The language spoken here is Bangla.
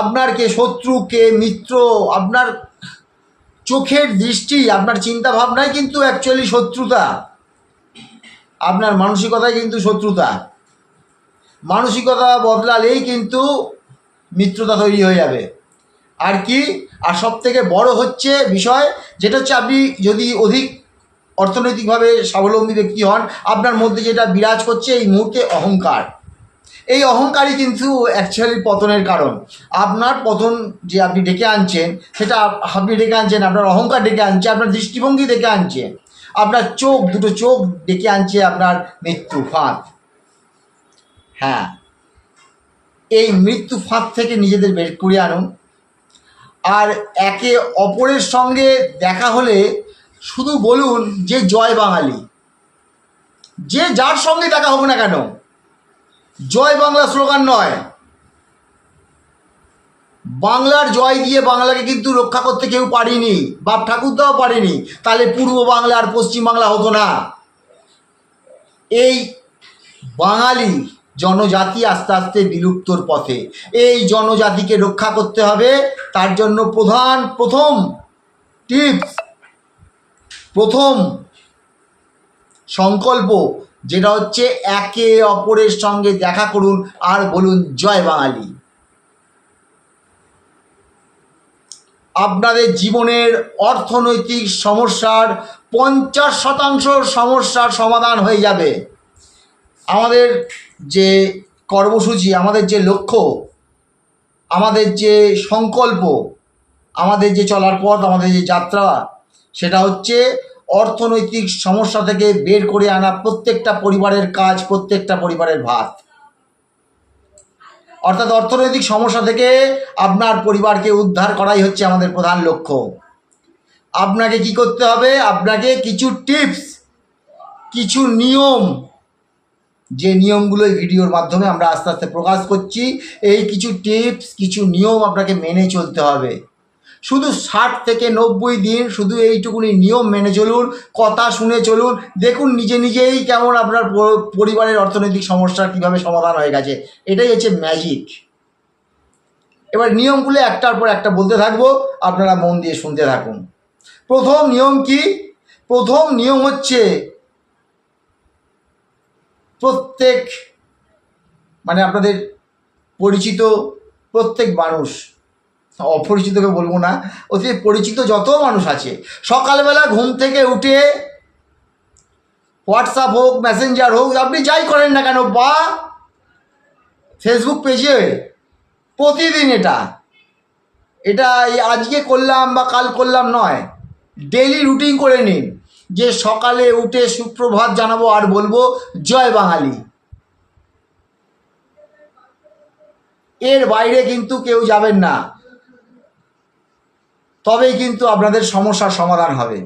আপনার কে শত্রু, কে মিত্র, আপনার চোখের দৃষ্টি, আপনার চিন্তা ভাবনাই কিন্তু অ্যাকচুয়ালি শত্রুতা। আপনার মানসিকতাই কিন্তু শত্রুতা। মানসিকতা বদলালেই কিন্তু মিত্রতা তৈরি হয়ে যাবে। আর কি? আর সব থেকে বড় হচ্ছে বিষয়, যেটা হচ্ছে আপনি যদি অধিক অর্থনৈতিকভাবে স্বাবলম্বী ব্যক্তি হন, আপনার মধ্যে যেটা বিরাজ করছে এই মুহূর্তে অহংকার। এই অহংকারই কিন্তু অ্যাকচুয়ালি পতনের কারণ। আপনার পতন যে আপনি ডেকে আনছেন, সেটা আপনি ডেকে আনছেন, আপনার অহংকার ডেকে আনছে, আপনার দৃষ্টিভঙ্গি ডেকে আনছে, আপনার চোখ, দুটো চোখ ডেকে আনছে আপনার মৃত্যু ফাঁদ। হ্যাঁ এই মৃত্যু ফাঁদ থেকে নিজেদের বের করে আনুন। আর একে অপরের সঙ্গে দেখা হলে শুধু বলুন যে জয় বাঙালি। যে যার সঙ্গে দেখা হোক না কেন জয় বাংলা স্লোগান নয়। বাংলার জয় দিয়ে বাংলাকে কিন্তু রক্ষা করতে কেউ পারিনি, বাপ ঠাকুরদাও পারেনি, তাহলে পূর্ব বাংলা আর পশ্চিম বাংলা হতো না। এই বাঙালি জনজাতি আস্তে আস্তে বিলুপ্তর পথে। এই জনজাতিকে রক্ষা করতে হবে, তার জন্য প্রধান, প্রথম টিপস প্রথম সংকল্প যেটা হচ্ছে একে অপরের সঙ্গে দেখা করুন আর বলুন জয় বাঙালি। আপনাদের জীবনের অর্থনৈতিক সমস্যার পঞ্চাশ শতাংশ সমস্যার সমাধান হয়ে যাবে। আমাদের যে কর্মসূচি, আমাদের যে লক্ষ্য, আমাদের যে সংকল্প, আমাদের যে চলার পথ, আমাদের যে যাত্রা, সেটা হচ্ছে অর্থনৈতিক সমস্যা থেকে বের করে আনা প্রত্যেকটা পরিবারের কাজ, প্রত্যেকটা পরিবারের ভাত। অর্থাৎ অর্থনৈতিক সমস্যা থেকে আপনার পরিবারকে উদ্ধার করাই হচ্ছে আমাদের প্রধান লক্ষ্য। আপনাকে কি করতে হবে? আপনাকে কিছু টিপস, কিছু নিয়ম, যে নিয়মগুলো এই ভিডিওর মাধ্যমে আমরা আস্তে আস্তে প্রকাশ করছি, এই কিছু টিপস, কিছু নিয়ম আপনাকে মেনে চলতে হবে। শুধু ষাট থেকে নব্বই দিন শুধু এইটুকুনি নিয়ম মেনে চলুন, কথা শুনে চলুন। দেখুন নিজে নিজেই কেমন আপনার পরিবারের অর্থনৈতিক সমস্যার কীভাবে সমাধান হয়ে গেছে। এটাই হচ্ছে ম্যাজিক এবার নিয়মগুলো একটার পর একটা বলতে থাকব, আপনারা মন দিয়ে শুনতে থাকুন। প্রথম নিয়ম কি? প্রথম নিয়ম হচ্ছে প্রত্যেক মানে আপনাদের পরিচিত প্রত্যেক মানুষ অপরিচিতকে বলব না, অতি পরিচিত যত মানুষ আছে। সকালবেলা ঘুম থেকে উঠে হোয়াটসঅ্যাপ হোক মেসেঞ্জার হোক, আপনি যাই করেন না কেন, বা ফেসবুক পেজে প্রতিদিন এটা। এটা আজকে করলাম বা কাল করলাম নয় ডেইলি রুটিন করে নিন। যে সকালে উঠে সুপ্রভাত জানাব আর বলব, জয় বাঙালি। এর বাইরে কিন্তু কেউ যাবেন না। তবেই কিন্তু আপনাদের সমস্যার সমাধান হবে।